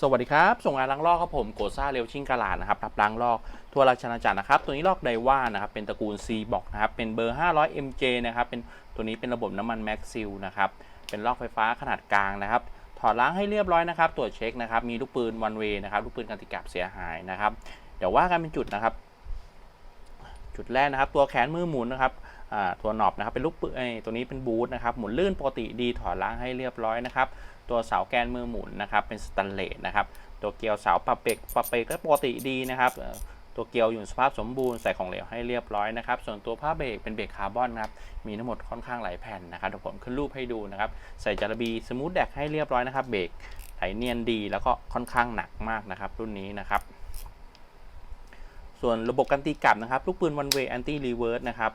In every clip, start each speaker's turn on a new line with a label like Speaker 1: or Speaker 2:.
Speaker 1: สวัสดีครับ ส่งงานล้างลอกครับผมโกซ่าเรลชิงกาลาดนะครับรับล้างลอกทั่วราชอาจักรนะครับ ตัวนี้ลอกไดว่านะครับ เป็นตระกูล C บอกนะครับ เป็นเบอร์ 500 MJ นะครับ เป็นตัวนี้เป็นระบบน้ำมันแม็กซิลนะครับ เป็นลอกไฟฟ้าขนาดกลางนะครับ ถอดล้างให้เรียบร้อยนะครับ ตรวจเช็คนะครับ มีลูกปืนวันเวนะครับ ลูกปืนกันติกับเสียหายนะครับ เดี๋ยวว่ากันเป็นจุดนะครับ จุดแรกนะครับ ตัวแขนมือหมุนนะครับ ตัวหนอบนะครับเป็นลูกปืนเอ้ยตัวนี้เป็นบูทนะครับหมุนลื่นปกติดีถอดล้างให้เรียบร้อยนะครับตัวเสาแกนมือหมุนนะครับเป็นสแตนเลสนะครับตัวเกลียวเสาปรับเปกปรับเปกก็ปกติดีนะครับตัวเกลียวอยู่สภาพสมบูรณ์ใส่ของเหลวให้เรียบร้อยนะครับ ส่วนตัวผ้าเบรกเป็นเบรกคาร์บอนนะครับ มีทั้งหมดค่อนข้างหลายแผ่นนะครับเดี๋ยวผมขึ้นรูปให้ดูนะครับ ใส่จารบีสมูทแดกให้เรียบร้อยนะครับ เบรกไหลเนียนดีแล้วก็ค่อนข้างหนักมากนะครับ รุ่นนี้นะครับ ส่วนระบบการตีกลับนะครับ ลูกปืน one way anti reverse นะครับ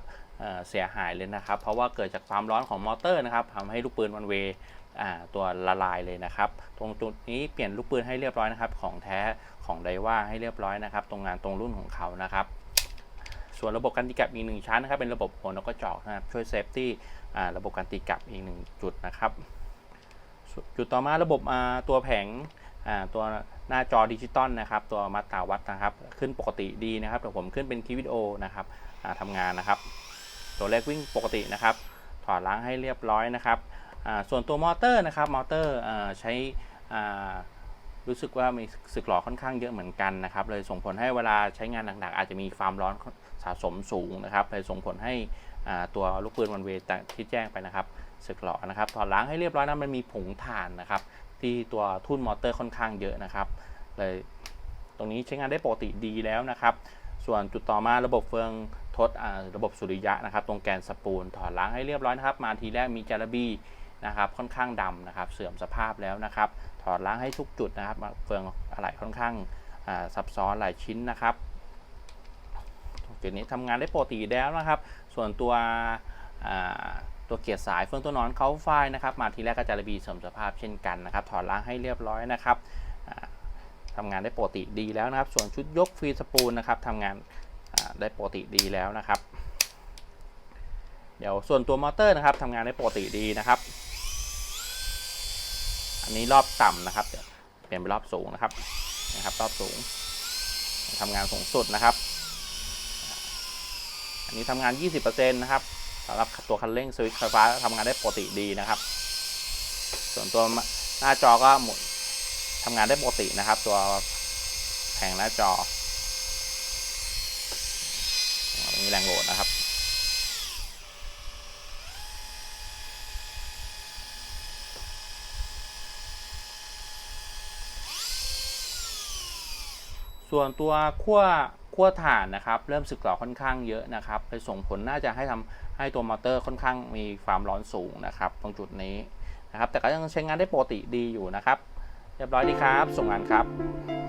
Speaker 1: เสียหายเลยนะครับ เพราะว่าเกิดจากความร้อนของมอเตอร์นะครับทำให้ลูกปืน one way อ่าตัวละลายเลยนะครับ ตรงจุดนี้เปลี่ยนลูกปืนให้เรียบร้อยนะครับ ของแท้ของไดว่าให้เรียบร้อยนะครับ ตรงงานตรงรุ่นของเขานะครับ ส่วนระบบการตีกลับอีกหนึ่งชั้นนะครับ เป็นระบบหัวนกกระจอกนะครับ ช่วยเซฟตี้ระบบการตีกลับอีกหนึ่งจุดนะครับ จุดต่อมาระบบตัวแผงตัวหน้าจอดิจิตอลนะครับ ตัวมาตราวัดนะครับ ขึ้นปกติดีนะครับเดี๋ยวผมขึ้นเป็นคลิปวิดีโอนะครับทำงานนะครับ ตัวเลขวิ่งปกตินะครับ ถอดล้างให้เรียบร้อยนะครับส่วนตัวมอเตอร์นะครับ มอเตอร์ใช้รู้สึกว่ามีสึกหลอค่อนข้างเยอะเหมือนกันนะครับ เลยส่งผลให้เวลาใช้งานหนักๆอาจจะมีความร้อนสะสมสูงนะครับเลยส่งผลให้ตัวลูกปืนวันเวย์ที่แจ้งไปนะครับสึกหลอนะครับถอดล้างให้เรียบร้อยนะมันมีผงถ่านนะครับ ที่ตัวทุ่นมอเตอร์ค่อนข้างเยอะนะครับเลยตรงนี้ใช้งานได้ปกติดีแล้วนะครับ ส่วนจุดต่อมาระบบเฟือง ทดระบบสุริยะนะครับ ตรงแกนสปูลถอดล้างให้เรียบร้อยนะครับ มาทีแรกมีจารบีนะครับค่อนข้างดำนะครับ เสื่อมสภาพแล้วนะครับ ถอดล้างให้ทุกจุดนะครับเฟืองอะไหล่ค่อนข้างซับซ้อนหลายชิ้นนะครับจุดนี้ทำงานได้ปกติแล้วนะครับ ส่วนตัวตัวเกียร์สายเฟืองตัวนอนเขาไฟนะครับ มาทีแรกก็จาระบีเสื่อมสภาพเช่นกันนะครับ ถอดล้างให้เรียบร้อยนะครับทำงานได้ปกติดีแล้วนะครับ ส่วนชุดยกฟรีสปูลนะครับทำงาน ได้ปกติดีแล้วนะครับ เดี๋ยวส่วนตัวมอเตอร์นะครับทำงานได้ปกติดีนะครับ อันนี้รอบต่ำนะครับเดี๋ยวเปลี่ยนเป็นรอบสูงนะครับนะครับ รอบสูงทำงานสูงสุดนะครับ อันนี้ทำงาน 20%นะครับสำหรับตัวคันเร่งสวิตช์ไฟฟ้าทำงานได้ปกติดีนะครับ ส่วนตัวหน้าจอก็หมุนทำงานได้ปกตินะครับ ตัวแผงหน้าจอ มีแรงโหลดนะครับส่วนตัวขั้วขั้วถ่านนะครับเริ่มสึกหรอค่อนข้างเยอะนะครับไปส่งผลน่าจะให้ทำให้ตัวมอเตอร์ค่อนข้างมีความร้อนสูงนะครับ ตรงจุดนี้นะครับ แต่ก็ยังใช้งานได้ปกติดีอยู่นะครับ เรียบร้อยดีครับ ส่งงานครับ